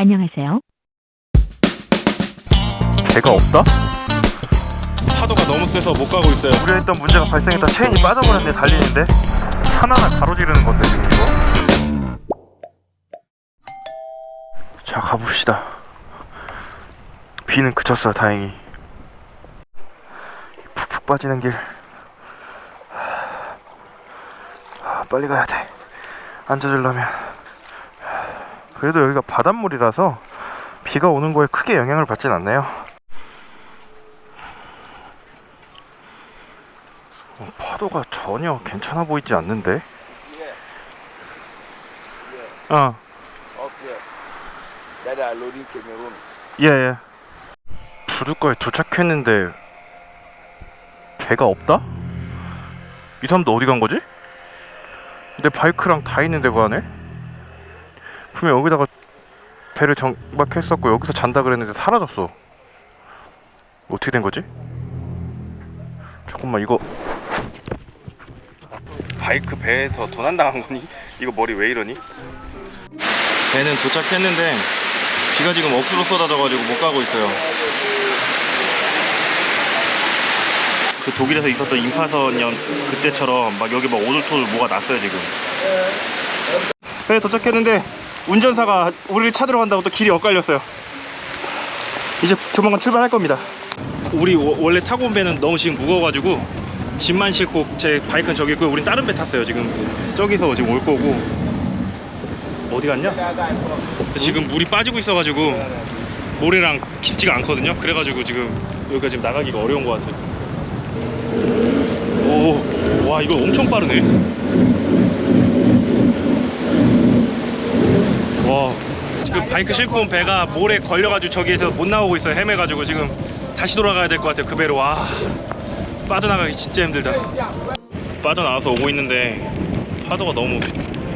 안녕하세요. 배가 없다? 파도가 너무 세서 못 가고 있어요. 우려했던 문제가 발생했다. 체인이 빠져버렸네 달리는데. 산 하나 가로지르는 건데 지금 이거? 자 가봅시다. 비는 그쳤어 다행히. 푹푹 빠지는 길. 아, 빨리 가야 돼. 앉아주려면 그래도 여기가 바닷물이라서 비가 오는 거에 크게 영향을 받진 않네요 어, 파도가 전혀 괜찮아 보이지 않는데? 어, Up here. That are loading Cameroon. 예, 예. 부두가에 도착했는데 배가 없다? 이 사람도 어디 간 거지? 내 바이크랑 다 있는데 그 안에? 분명 여기다가 배를 정박했었고 여기서 잔다 그랬는데 사라졌어. 어떻게 된 거지? 잠깐만 이거 바이크 배에서 도난 당한 거니? 이거 머리 왜 이러니? 배는 도착했는데 비가 지금 억수로 쏟아져가지고 못 가고 있어요. 그 독일에서 있었던 인파선연 그때처럼 막 여기 막 오돌토돌 뭐가 났어요 지금. 배 도착했는데 운전사가 우리를 찾으러 간다고 또 길이 엇갈렸어요. 이제 조만간 출발할 겁니다. 우리 워- 원래 타고 온 배는 너무 지금 무거워가지고 짐만 싣고 제 바이크는 저기 있고 우린 다른 배 탔어요 지금 저기서 지금 올 거고 어디 갔냐? 지금 물이 빠지고 있어가지고 모래랑 깊지가 않거든요. 그래가지고 지금 여기가 지금 나가기가 어려운 것 같아요. 오, 와 이거 엄청 빠르네. 와, 지금 바이크 싣고 온 배가 모래 걸려가지고 저기에서 못 나오고 있어요. 헤매가지고 지금 다시 돌아가야 될 것 같아요. 그 배로 와 빠져나가기 진짜 힘들다. 빠져나와서 오고 있는데 파도가 너무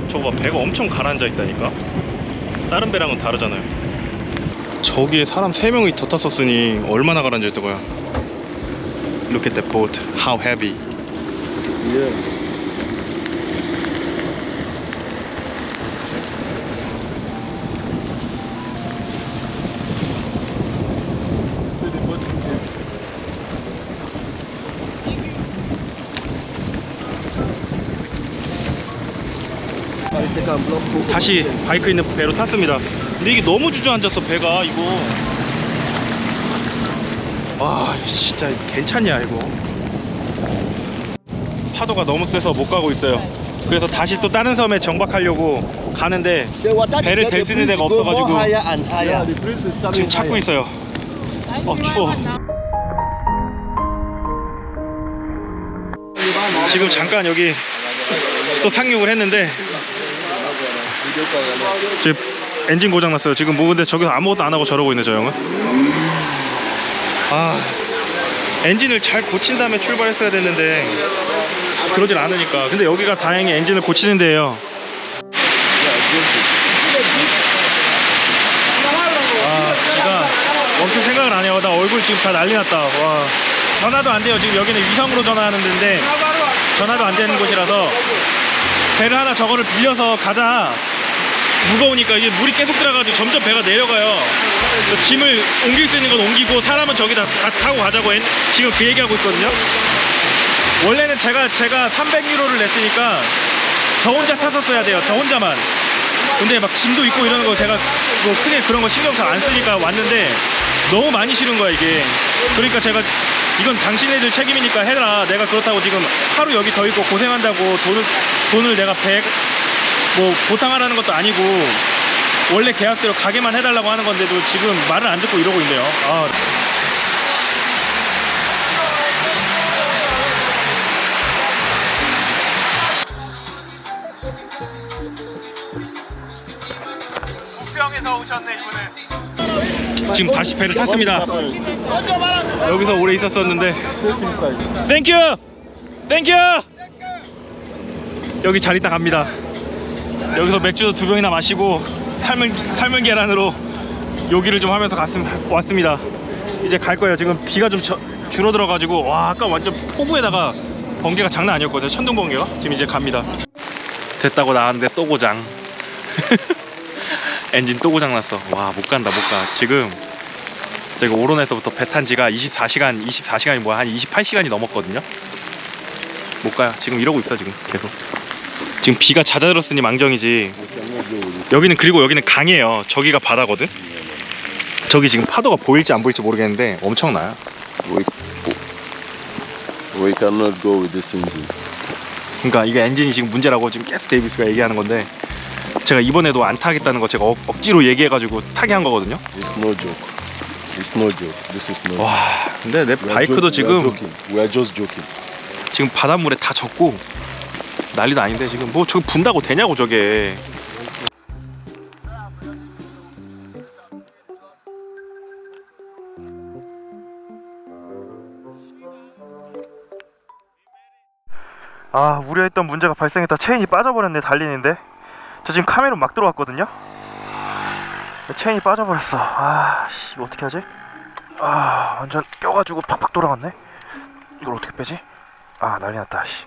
저거 봐 배가 엄청 가라앉아 있다니까 다른 배랑은 다르잖아요 저기에 사람 3명이 더 탔었으니 얼마나 가라앉아 있던 거야 Look at the boat, how heavy 다시 바이크 있는 배로 탔습니다. 근데 이게 너무 주저앉았어 배가 이거. 와 진짜 괜찮냐 이거. 파도가 너무 세서 못 가고 있어요. 그래서 다시 또 다른 섬에 정박하려고 가는데 배를 댈 수 있는 데가 없어가지고 지금 찾고 있어요. 어 추워. 지금 잠깐 여기 또 상륙을 했는데 지금 엔진 고장 났어요. 지금 뭐 근데 저기서 아무것도 안 하고 저러고 있네 저 형은. 아 엔진을 잘 고친 다음에 출발했어야 됐는데 그러질 않으니까. 근데 여기가 다행히 엔진을 고치는 데예요. 아 비가 멈출 생각을 안 해요. 나 얼굴 지금 다 난리 났다. 와 전화도 안 돼요. 지금 여기는 위성으로 전화하는 데인데 전화도 안 되는 곳이라서 배를 하나 저거를 빌려서 가자. 무거우니까 이게 물이 계속 들어가지고 점점 배가 내려가요. 짐을 옮길 수 있는 건 옮기고 사람은 저기다 다 타고 가자고 했- 지금 그 얘기하고 있거든요. 원래는 제가 제가 300유로를 냈으니까 저 혼자 탔었어야 돼요. 저 혼자만. 근데 막 짐도 있고 이러는 거 제가 뭐 크게 그런 거 신경 잘 안 쓰니까 왔는데 너무 많이 싫은 거야 이게. 그러니까 제가 이건 당신네들 책임이니까 해라. 내가 그렇다고 지금 하루 여기 더 있고 고생한다고 돈을 돈을 내가 100 뭐 보상하라는 것도 아니고 원래 계약대로 가게만 해달라고 하는 건데도 지금 말을 안 듣고 이러고 있네요. 아. 부평에서 오셨네 이번에. 지금 다시 배를 탔습니다. 여기서 오래 있었었는데. 땡큐, 땡큐. 여기 잘 있다 갑니다. 여기서 맥주도 두 병이나 마시고 삶은 삶은 계란으로 요기를 좀 하면서 갔음, 왔습니다. 이제 갈 거예요. 지금 비가 좀 저- 줄어들어 가지고 와 아까 완전 폭우에다가 번개가 장난 아니었거든요. 천둥 번개가 지금 이제 갑니다. 됐다고 나왔는데 또 고장. 엔진 또 고장 났어. 와, 못 간다, 못 가. 지금 제가 오론에서부터 배 탄 지가 24시간, 24시간이 뭐야, 한 28시간이 넘었거든요. 못 가요. 지금 이러고 있어, 지금. 계속. 지금 비가 잦아들었으니 망정이지. 여기는 그리고 여기는 강이에요. 저기가 바다거든. 저기 지금 파도가 보일지 안 보일지 모르겠는데 엄청나요. We, we cannot go with this engine. 그러니까 이게 엔진이 지금 문제라고 지금 캐스 데이비스가 얘기하는 건데 제가 이번에도 안 타겠다는 거 제가 억, 억지로 얘기해가지고 타게 한 거거든요. It's no joke. It's no joke. This is no. 와, 근데 내 We are 바이크도 we are 지금 joking. We are just joking. 지금 바닷물에 다 젖고 난리도 아닌데 지금. 뭐 저기 분다고 되냐고 저게. 아 우려했던 문제가 발생했다. 체인이 빠져버렸네 달리는데. 저 지금 카메라 막 들어왔거든요? 체인이 빠져버렸어. 아씨 이거 어떻게 하지? 아 완전 껴가지고 팍팍 돌아갔네. 이걸 어떻게 빼지? 아 난리 났다 씨.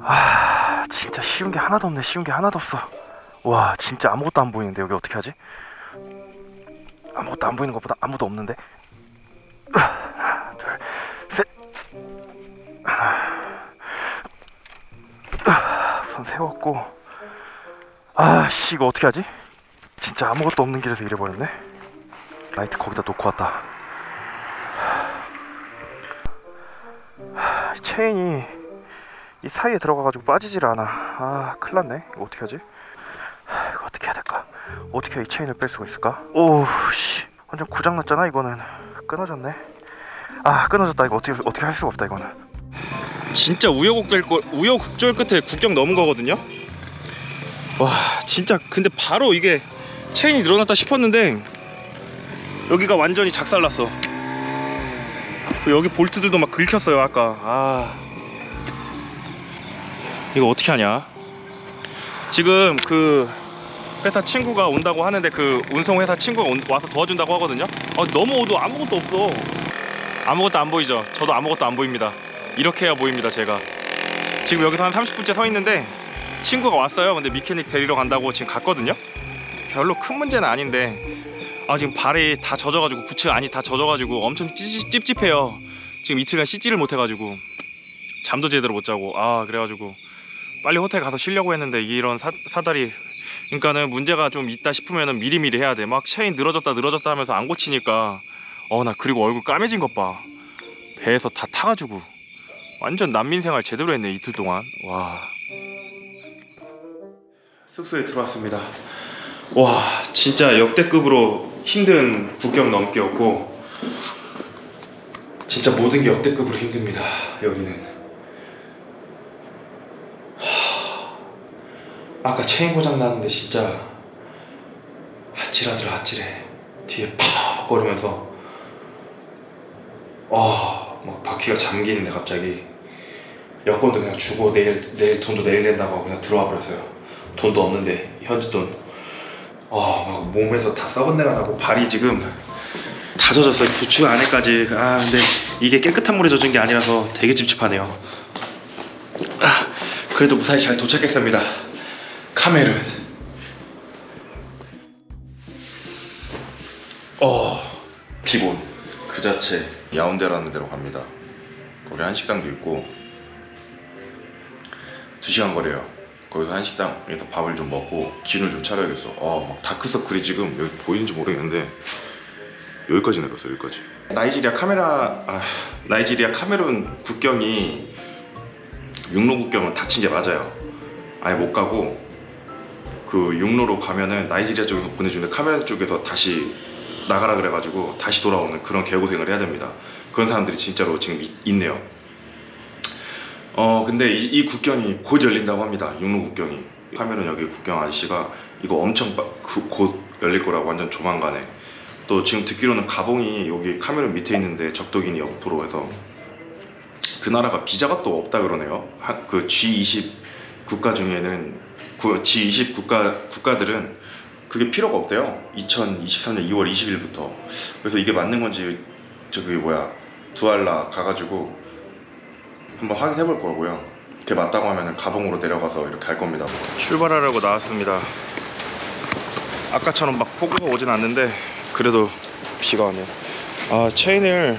아 진짜 쉬운 게 하나도 없네. 쉬운 게 하나도 없어. 와 진짜 아무것도 안 보이는데 여기 어떻게 하지? 아무것도 안 보이는 것보다 아무도 없는데? 하나 둘 셋. 우선 세웠고. 아 씨 이거 어떻게 하지? 진짜 아무것도 없는 길에서 이래 버렸네. 라이트 거기다 놓고 왔다 체인이 이 사이에 들어가가지고 빠지질 않아 아 큰일났네 이거 어떻게 하지? 하, 이거 어떻게 해야 될까? 어떻게 이 체인을 뺄 수가 있을까? 오씨 완전 고장났잖아 이거는 끊어졌네 아 끊어졌다 이거 어떻게 어떻게 할 수가 없다 이거는 진짜 우여곡절 거- 우여곡절 끝에 국경 넘은 거거든요. 와 진짜 근데 바로 이게 체인이 늘어났다 싶었는데 여기가 완전히 작살났어. 그 여기 볼트들도 막 긁혔어요 아까. 아 이거 어떻게 하냐? 지금 그 회사 친구가 온다고 하는데 그 운송 회사 친구가 온- 와서 도와준다고 하거든요. 아, 넘어오도 아무것도 없어. 아무것도 안 보이죠? 저도 아무것도 안 보입니다. 이렇게 해야 보입니다 제가 지금 여기서 한 30분째 서 있는데 친구가 왔어요 근데 미케닉 데리러 간다고 지금 갔거든요 별로 큰 문제는 아닌데 아 지금 발이 다 젖어가지고 부츠 안이 다 젖어가지고 엄청 찝- 찝찝해요. 지금 이틀간 씻지를 못해가지고 잠도 제대로 못 자고 아 그래가지고 빨리 호텔 가서 쉬려고 했는데 이런 사, 사다리 그러니까는 문제가 좀 있다 싶으면은 미리미리 해야 돼막 체인 늘어졌다 늘어졌다 하면서 안 고치니까. 어 나 그리고 얼굴 까매진 것봐. 배에서 다 타가지고. 완전 난민 생활 제대로 했네 이틀 동안. 와. 숙소에 들어왔습니다. 와 진짜 역대급으로 힘든 국경 넘기였고 진짜 모든 게 역대급으로 힘듭니다 여기는 하, 아까 체인 고장 났는데 진짜 아찔하더라 아찔해 뒤에 팍 거리면서 아, 막 바퀴가 잠기는데 갑자기 여권도 그냥 주고 내일 내일 돈도 내일 낸다고 하고 그냥 들어와 버렸어요. 돈도 없는데 현지 돈. 아, 막 몸에서 다 썩은 내가 나고 발이 지금 다 젖었어요. 부츠 안에까지. 아, 근데 이게 깨끗한 물에 젖은 게 아니라서 되게 찝찝하네요. 아, 그래도 무사히 잘 도착했습니다. 카메룬. 어, 기본 그 자체 야운데라는 데로 갑니다. 거기 한식당도 있고 2시간 거리에요. 거기서 한식당에서 밥을 좀 먹고 기운을 좀 차려야겠어. 아, 막 다크서클이 지금 여기 보이는지 모르겠는데 여기까지 내렸어 여기까지. 나이지리아 카메라 아, 나이지리아 카메룬 국경이 육로 국경은 닫힌 게 맞아요. 아예 못 가고 그 육로로 가면은 나이지리아 쪽에서 보내주는데 카메룬 쪽에서 다시 나가라 그래가지고 다시 돌아오는 그런 개고생을 해야 됩니다. 그런 사람들이 진짜로 지금 있, 있네요. 어 근데 이, 이 국경이 곧 열린다고 합니다. 육로 국경이. 카메론 여기 국경 아저씨가 이거 엄청 빠- 그- 곧 열릴 거라고 완전 조만간에. 또 지금 듣기로는 가봉이 여기 카메론 밑에 있는데 적도기니 옆으로 해서 그 나라가 비자가 또 없다 그러네요. 한- 그 G20 국가 중에는 그 G20 국가 국가들은 그게 필요가 없대요. 2023년 2월 20일부터. 그래서 이게 맞는 건지 저기 뭐야 두알라 가가지고 한번 확인해 볼 거고요. 그게 맞다고 하면 가봉으로 내려가서 이렇게 할 겁니다. 출발하려고 나왔습니다. 아까처럼 막 폭우가 오진 않는데 그래도 비가 와네요. 아 체인을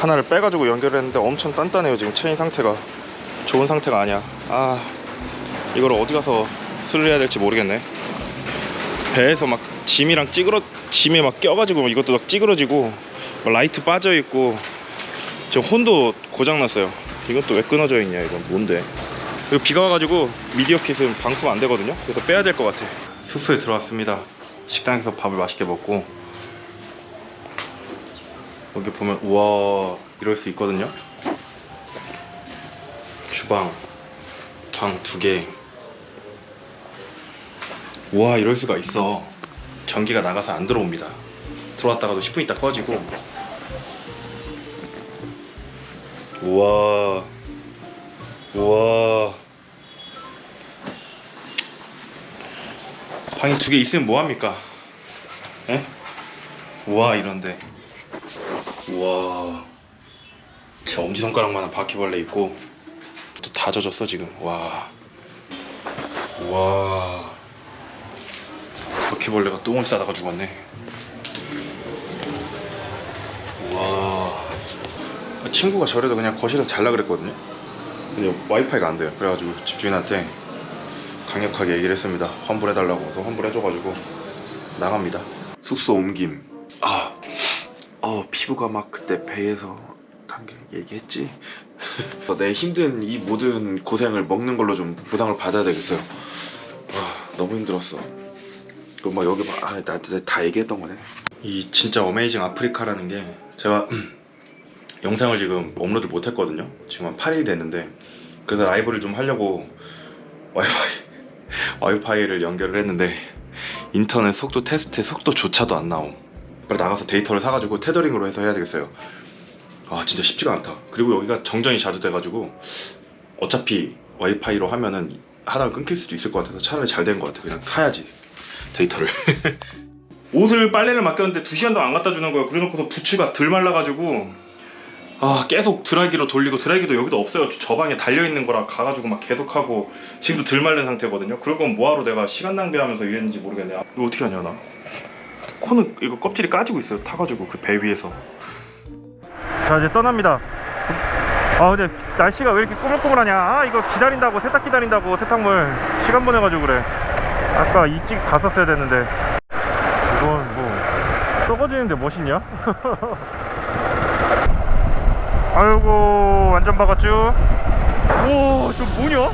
하나를 빼가지고 연결했는데 엄청 단단해요 지금 체인 상태가 좋은 상태가 아니야. 아 이걸 어디 가서 수리해야 될지 모르겠네. 배에서 막 짐이랑 찌그러 짐에 막 껴가지고 이것도 막 찌그러지고 막 라이트 빠져 있고 저 혼도 고장 났어요. 이건 또 왜 끊어져 있냐 이건 뭔데? 그리고 비가 와가지고 미디어 킷은 방수가 안 되거든요. 그래서 빼야 될 것 같아. 숙소에 들어왔습니다. 식당에서 밥을 맛있게 먹고 여기 보면 우와 이럴 수 있거든요. 주방 방 두 개. 우와 이럴 수가 있어. 전기가 나가서 안 들어옵니다. 들어왔다가도 10분 있다 꺼지고. 우와. 우와. 방이 두 개 있으면 뭐합니까? 에? 우와 이런데. 우와. 제 엄지손가락만한 바퀴벌레 있고 또 다 젖었어 지금. 와. 우와. 바퀴벌레가 똥을 싸다가 죽었네 친구가 저래도 그냥 거실에서 잘라 그랬거든요. 근데 와이파이가 안 돼요. 그래가지고 집주인한테 강력하게 얘기를 했습니다. 환불해달라고. 또 환불해줘가지고 나갑니다. 숙소 옮김. 아 어, 피부가 막 그때 배에서 단계 얘기했지? 내 힘든 이 모든 고생을 먹는 걸로 좀 보상을 받아야 되겠어요. 와 너무 힘들었어. 그리고 막 여기 막 아, 나한테 다 얘기했던 거네. 이 진짜 어메이징 아프리카라는 게 제가 영상을 지금 업로드 못 했거든요. 지금 한 8일 됐는데 그래서 라이브를 좀 하려고 와이파이 와이파이를 연결을 했는데 인터넷 속도 테스트 속도조차도 안 나옴. 빨리 나가서 데이터를 사가지고 테더링으로 해서 해야 되겠어요. 아 진짜 쉽지가 않다. 그리고 여기가 정전이 자주 돼가지고 어차피 와이파이로 하면은 하다가 끊길 수도 있을 것 같아서 차라리 잘 된 것 같아. 그냥 사야지 데이터를. 옷을 빨래를 맡겼는데 2시간도 안 갖다 주는 거예요. 그래놓고서 부츠가 덜 말라가지고 아 계속 드라이기로 돌리고 드라이기도 여기도 없어요 저 방에 달려있는 거라 가가지고 막 계속하고 지금도 덜 말린 상태거든요. 그럴 거면 뭐하러 내가 시간 낭비하면서 이랬는지 모르겠네. 아, 이거 어떻게 하냐 나? 코는 이거 껍질이 까지고 있어요 타가지고 그 배 위에서. 자 이제 떠납니다. 아 근데 날씨가 왜 이렇게 꾸물꾸물하냐? 아 이거 기다린다고 세탁 기다린다고 세탁물 시간 보내가지고 그래. 아까 이찍 갔었어야 됐는데. 이건 뭐 썩어지는데 멋있냐? 아이고 완전 박았죠? 우와 저 뭐냐?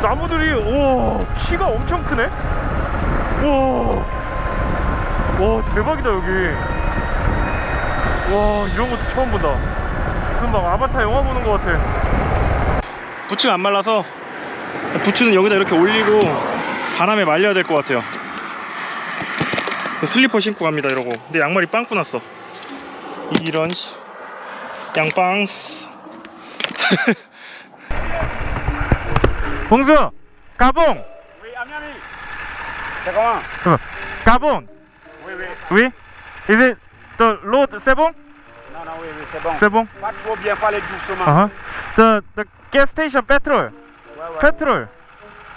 나무들이 우와 키가 엄청 크네? 우와 와 대박이다 여기. 와 이런 것도 처음 본다. 무슨 막 아바타 영화 보는 것 같아. 부츠가 안 말라서 부츠는 여기다 이렇게 올리고 바람에 말려야 될 것 같아요. 슬리퍼 신고 갑니다 이러고. 근데 양말이 빵꾸 났어. 이런 씨 양빵스 봉수 까봉 Oui, Amiani. C'est comment 까봉 Oui, oui. Oui Is it the road 세봉? Non, non, oui, oui, c'est bon. 세봉? Pas trop bien, fallait doucement. Uh-huh. The the gas station petrol. Ouais, ouais. Petrol.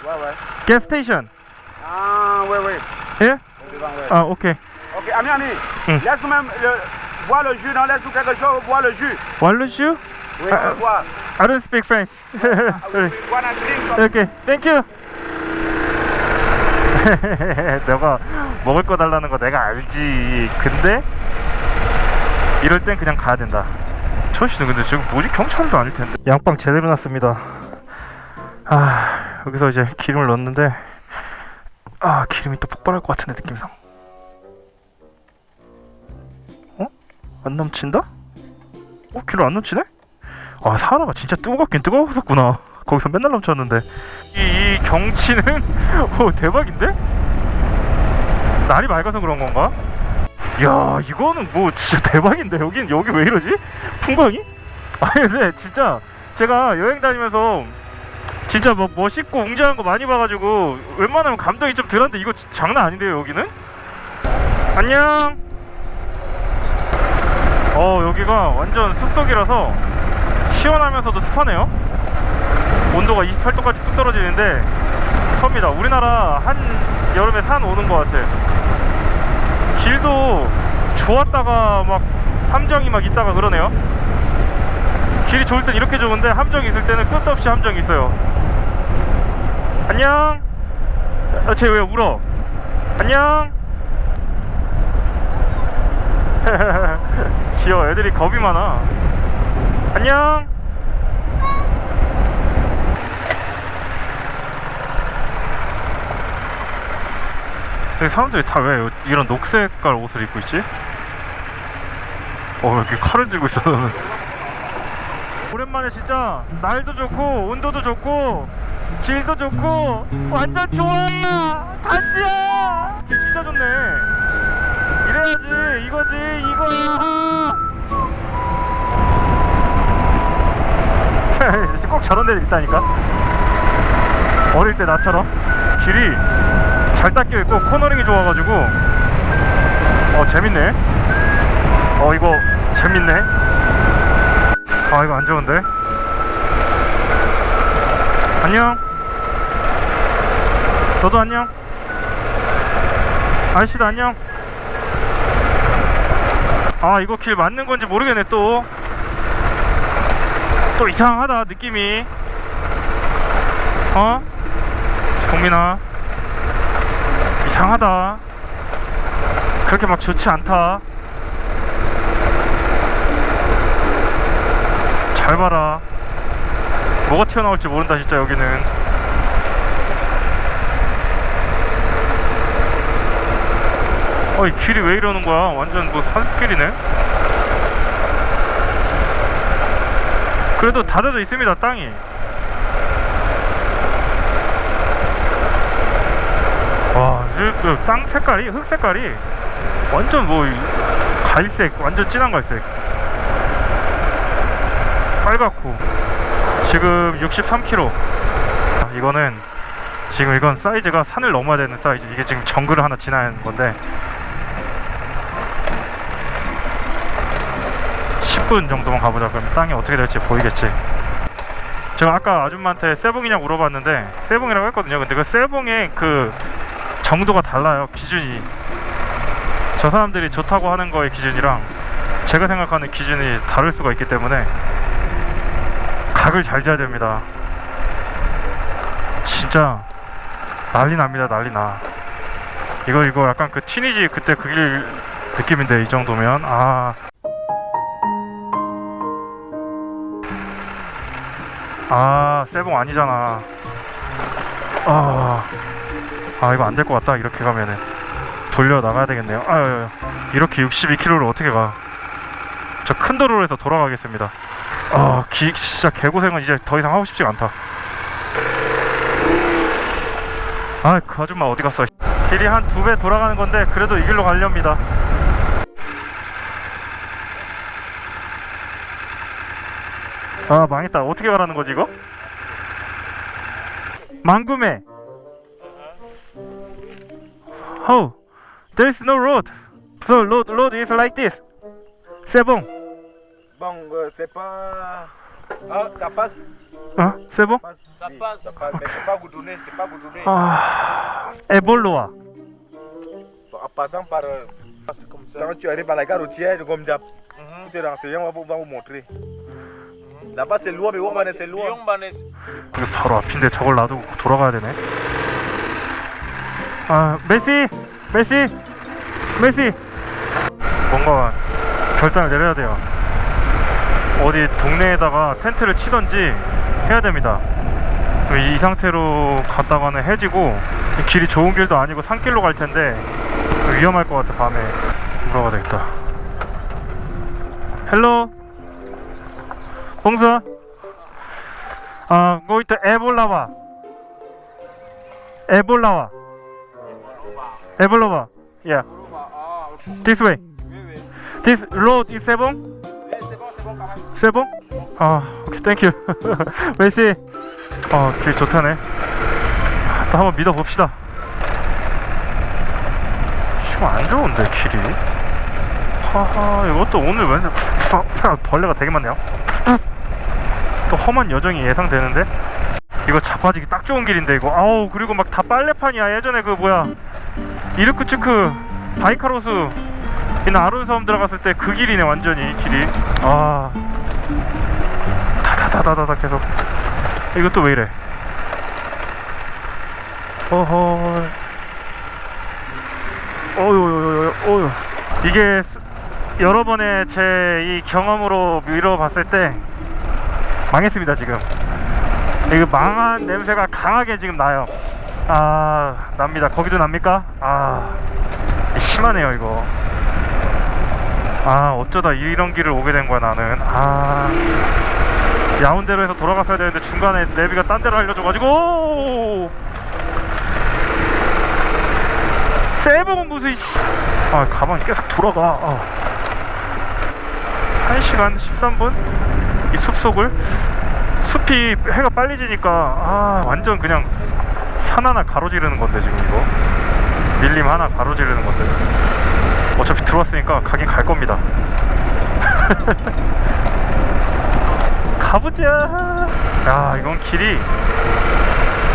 Ouais, ouais. Gas station. Ah, oui, oui. Here? Au devant, ouais. Ah, okay. Ok, Amiani, Hmm. laisse même le, boire le jus, non, laisse ou quelque chose, boire le jus. Walrusu? Oui, Ah, euh, boire. I don't speak French. Ah, oui, oui, okay, thank you. 내가 먹을 거 달라는 거 내가 알지. 근데 이럴 땐 그냥 가야 된다. 저씨는 근데 지금 뭐지 경찰도 아닐 텐데. 양빵 제대로 났습니다. 아 여기서 이제 기름을 넣었는데 아 기름이 또 폭발할 것 같은데 느낌상. 안 넘친다? 어 기름 안 넘치네? 아 사하라가 진짜 뜨겁긴 뜨거웠었구나 거기서 맨날 넘쳤는데 이, 이 경치는 오 대박인데? 날이 맑아서 그런 건가? 야 이거는 뭐 진짜 대박인데 여긴 여기 왜 이러지? 풍광이? 아니 근데 진짜 제가 여행 다니면서 진짜 뭐 멋있고 웅장한 거 많이 봐가지고 웬만하면 감동이 좀 덜한데 이거 지- 장난 아닌데요 여기는? 안녕 어 여기가 완전 숲속이라서 시원하면서도 습하네요 온도가 28도까지 뚝 떨어지는데 섭니다. 우리나라 한 여름에 산 오는 것 같아. 길도 좋았다가 막 함정이 막 있다가 그러네요. 길이 좋을 땐 이렇게 좋은데 함정이 있을 때는 끝도 없이 함정이 있어요. 안녕. 아, 쟤왜 울어? 안녕. 귀여워. 애들이 겁이 많아. 안녕. 사람들이 다 왜 이런 녹색깔 옷을 입고 있지? 어, 왜 이렇게 칼을 들고 있어, 너는? 오랜만에 진짜 날도 좋고, 온도도 좋고, 길도 좋고, 완전 좋아! 단지야! 진짜 좋네. 이래야지, 이거지, 이거야! 꼭 저런 데를 있다니까? 어릴 때 나처럼? 길이 잘 닦여 있고 코너링이 좋아가지고. 어 재밌네. 어 이거 재밌네. 아 이거 안 좋은데? 안녕. 너도 안녕. 아저씨도 안녕 아 이거 길 맞는 건지 모르겠네 또. 또 이상하다 느낌이. 어? 동민아. 이상하다. 그렇게 막 좋지 않다. 잘 봐라. 뭐가 튀어나올지 모른다 진짜 여기는 어이 길이 왜 이러는 거야 완전 뭐 산길이네 그래도 닫아져 있습니다 땅이 와, 그땅 색깔이, 흙 색깔이 완전 뭐 이- 갈색, 완전 진한 갈색. 빨갛고. 지금 63km. 아, 이거는 지금 이건 사이즈가 산을 넘어야 되는 사이즈. 이게 지금 정글을 하나 지나는 건데 10분 정도만 가보자. 그럼 땅이 어떻게 될지 보이겠지. 제가 아까 아줌마한테 세봉이냐고 물어봤는데 세봉이라고 했거든요. 근데 그 세봉의 그 정도가 달라요 기준이 저 사람들이 좋다고 하는 거의 기준이랑 제가 생각하는 기준이 다를 수가 있기 때문에 각을 잘 재야 됩니다 진짜 난리 납니다 난리 나 이거 이거 약간 그 티니지 그때 그 길 느낌인데 이 정도면 아 아, 세봉 아니잖아. 아, 아 이거 안 될 것 같다 이렇게 가면은. 돌려 나가야 되겠네요. 아유 이렇게 62km를 어떻게 가? 저 큰 도로에서 돌아가겠습니다. 아 기, 진짜 개고생은 이제 더 이상 하고 싶지가 않다. 아 그 아줌마 어디 갔어? 길이 한 두 배 돌아가는 건데 그래도 이 길로 가렵니다 아 망했다 어떻게 가라는 거지 이거? 망구매 Oh, there's no road. So road road is like this. C'est bon. Bon, euh, c'est pas. Ah, ça passe. Hein? C'est bon? Ça passe. Ça passe, mais c'est pas goudronné, c'est pas goudronné. 아, 에볼로와. En passant par. euh, comme ça. Quand tu arrives à la gare routière de Gomjap, tous tes renseignants vont vous- vont vous montrer. Loin, mais Wombanes c'est loin. 이거 바로 앞인데 저걸 놔두고 돌아가야 되네. 아, 메시, 메시, 메시. 뭔가 결단을 내려야 돼요. 어디 동네에다가 텐트를 치던지 해야 됩니다. 이 상태로 갔다가는 해지고 길이 좋은 길도 아니고 산길로 갈 텐데 위험할 것 같아 밤에 물어봐야 되겠다. 헬로, 봉사. 아, 거기 있다 에볼라와. 에볼라와. 에볼라와. Yeah. This way. This road is seven. 세봉? 아, 오케이, 땡큐. 메시. 어, 길 좋다네. 아, 또 한번 믿어봅시다. 지금 안 좋은데, 길이. 하하, 이것도 오늘 왠지 벌레가 되게 많네요. 또 험한 여정이 예상되는데? 이거 자빠지기 딱 좋은 길인데 이거. 아우 그리고 막 다 빨래판이야. 예전에 그 뭐야 이르크츠크 바이카로스 있는 아룬섬 들어갔을 때 그 길이네 완전히 길이. 아. 다다다다다 계속. 이것도 왜 이래? 어허. 어휴. 어휴. 이게 스- 여러 번의 제 이 경험으로 미뤄봤을 때 망했습니다 지금. 이거 망한 냄새가 강하게 지금 나요. 아 납니다. 거기도 납니까? 아 심하네요 이거. 아 어쩌다 이런 길을 오게 된 거야 나는. 아 야운데로 해서 돌아갔어야 되는데 중간에 내비가 딴 데로 알려줘가지고. 세븐은 무슨 씨. 아 가만히 계속 돌아가. 아. 1시간 13분 이 숲속을? 숲이 해가 빨리 지니까 아 완전 그냥 산 하나 가로지르는 건데 지금 이거. 밀림 하나 가로지르는 건데. 어차피 들어왔으니까 가긴 갈 겁니다. 가보자! 야 이건 길이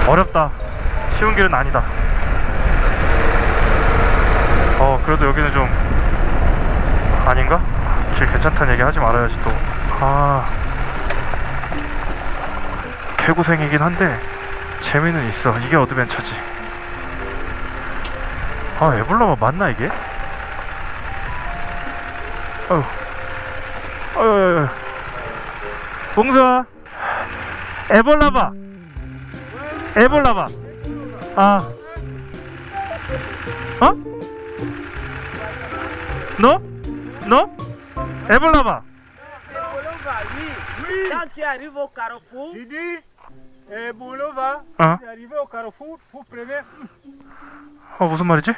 어렵다. 쉬운 길은 아니다. 어 그래도 여기는 좀 아닌가? 길 괜찮다는 얘기 하지 말아야지 또 아 개고생이긴 한데 재미는 있어. 이게 어드벤처지. 아 에볼라가 맞나 이게? 아유. 아유 아유 봉수아 에볼라봐 에볼라봐 아. 어? 너? 너? 에볼라봐 Quand tu arrives au carrefour, Tu dis, eh, Boulova, 어? tu es arrivé au carrefour, pour premier. 어 무슨 말이지?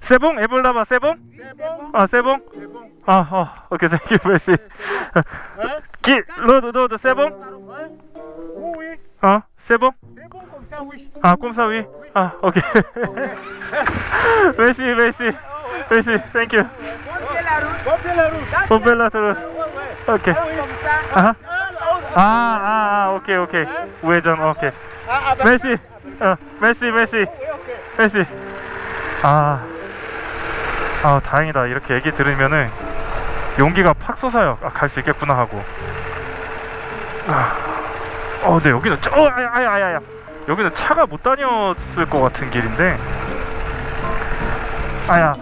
세봉? 에볼라봐 세봉? C'est bon, 아 세봉? c'est bon. 아, 어, 오케이, 땡큐, 메시. Hein? 기, 로드, 로드, 세봉? Oui, oui, 어, 세봉? c'est bon comme ça, oui. 아, 꼼사위? 아, 오케이. 메시, 메시, 메시, 땡큐. monter la route, 오케이. 아하. 아, 아, 아, 오케이, 오케이. 우회전, 오케이. 메시, 어, 메시, 메시. 메시. 아, 아, 다행이다. 이렇게 얘기 들으면은 용기가 팍 솟아요. 아, 갈 수 있겠구나 하고. 아, 어, 근데 여기는 저, 어, 아야, 아야, 아야. 여기는 차가 못 다녔을 것 같은 길인데. 아야.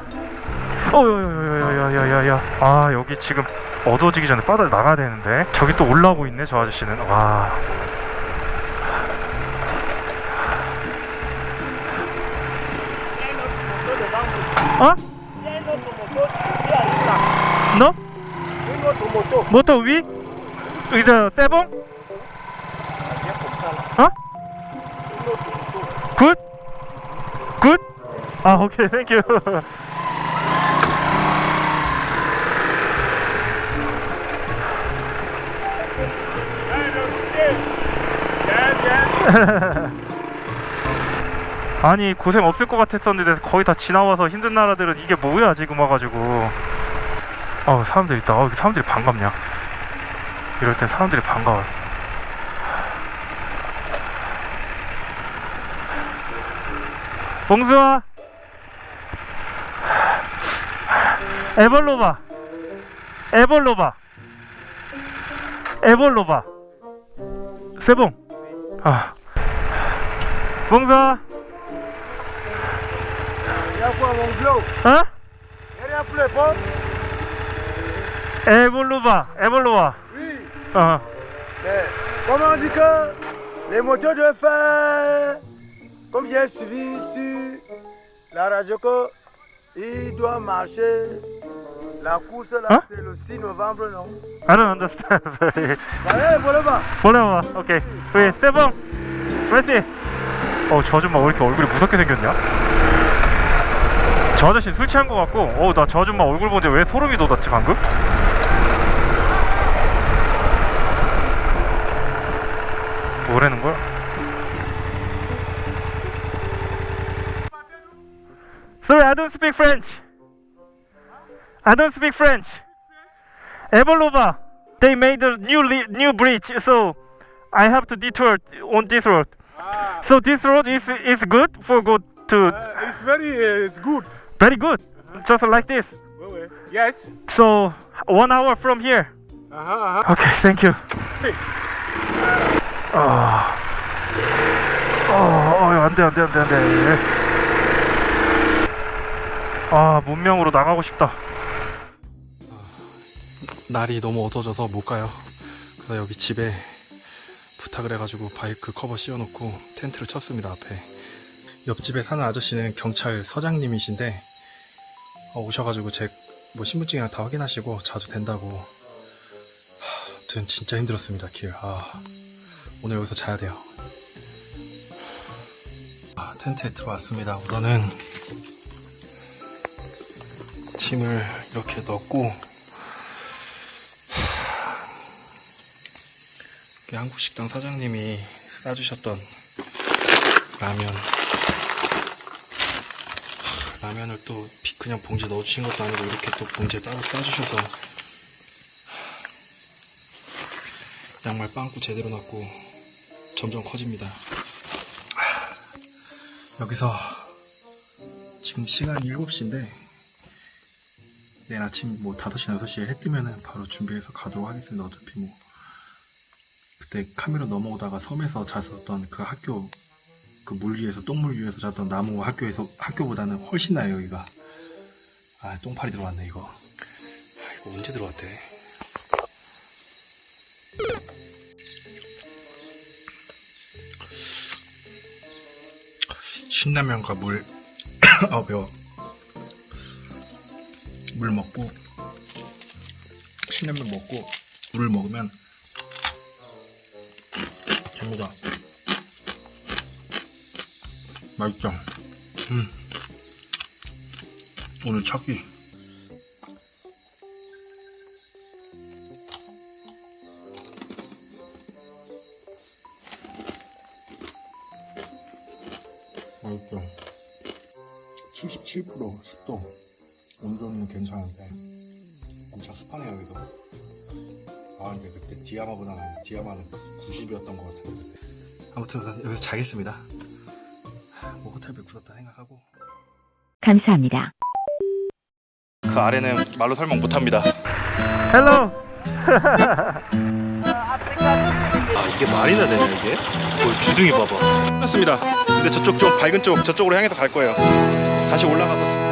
어, 어여여여여여여여. 아, 여기 지금 어두워지기 전에 빠져 나가야 되는데. 저기 또 올라오고 있네, 저 아저씨는. 와. 어? 모터 위? 이제 세봉? 어? 굿? 굿? 아 오케이 땡큐 아니 고생 없을 것 같았었는데 거의 다 지나와서 힘든 나라들은 이게 뭐야 지금 와가지고. 어 사람들 있다 어 사람들이 반갑냐? 이럴 땐 사람들이 반가워요 봉수아! 에볼로바 에볼로바 에볼로바 세봉. 아 봉수아 Il y a quoi, mon glow 어? Il y a rien pour les pommes 에볼로바 에볼로바 Oui. 어 Mais, comment on dit que les motos doivent faire, comme j'ai suivi sur la radio, que il doit marcher la course là, Hein? c'est le 6 novembre, non I don't understand sorry Allez, Bouleva. 몰라봐 오케이 왜 세봉 메시 어 저 아줌마 왜 이렇게 얼굴이 무섭게 생겼냐 저 아저씨 술 취한 것 같고 어 나 저 아줌마 얼굴 보는데 왜 소름이 돋았지 방금 뭐라는 거야 Sorry I don't speak French I don't speak French Evolova they made a new new bridge so I have to detour on this road. So this road is is good for go to Uh, it's very uh, it's good. very good, just like this. Yes. So one hour from here. Uh huh. Uh huh. Okay, thank you. 아, 어, 어, 안돼 안돼 안돼 안돼. 아 문명으로 나가고 싶다. 날이 너무 어두워져서 못 가요. 그래서 여기 집에 부탁을 해가지고 바이크 커버 씌워놓고 텐트를 쳤습니다 앞에. 옆집에 사는 아저씨는 경찰 서장님이신데 어, 오셔가지고 제 뭐 신분증이랑 다 확인하시고 자주 된다고 아무튼 진짜 힘들었습니다 길. 아 오늘 여기서 자야 돼요. 아, 텐트에 들어왔습니다. 우선은 짐을 이렇게 넣고 이게 한국 식당 사장님이 싸주셨던 라면 라면을 또 비- 그냥 봉지에 넣어주신 것도 아니고 이렇게 또 봉지에 따로 싸주셔서 양말 빵꾸 제대로 났고 점점 커집니다. 여기서 지금 시간 7시인데 내일 아침 뭐 5시나 6시에 해 뜨면은 바로 준비해서 가도록 하겠습니다. 어차피 뭐 그때 카메라 넘어오다가 섬에서 잤었던 그 학교 그 물 위에서 똥물 위에서 잤던 나무 학교에서 학교보다는 훨씬 나요 여기가. 아 똥파리 들어왔네 이거. 아 이거 언제 들어왔대? 신라면과 물, 아 매워. 물 먹고 신라면 먹고 물을 먹으면 됩니다. 맛있죠? 음. 오늘 첫 끼. 맛있죠? 77% 습도 온도는 괜찮은데 엄청 습하네요 여기도 아 근데 그때 디아마보다는 디아마는 90이었던 것 같은데. 아무튼 여기서 자겠습니다. 뭐 호텔 배 굳었다 생각하고. 감사합니다. 그 아래는 말로 설명 못합니다. 헬로! 아 이게 말이나 되냐 이게? 뭐 주둥이 봐봐. 끝났습니다. 근데 저쪽 좀 밝은 쪽 저쪽으로 향해서 갈 거예요. 다시 올라가서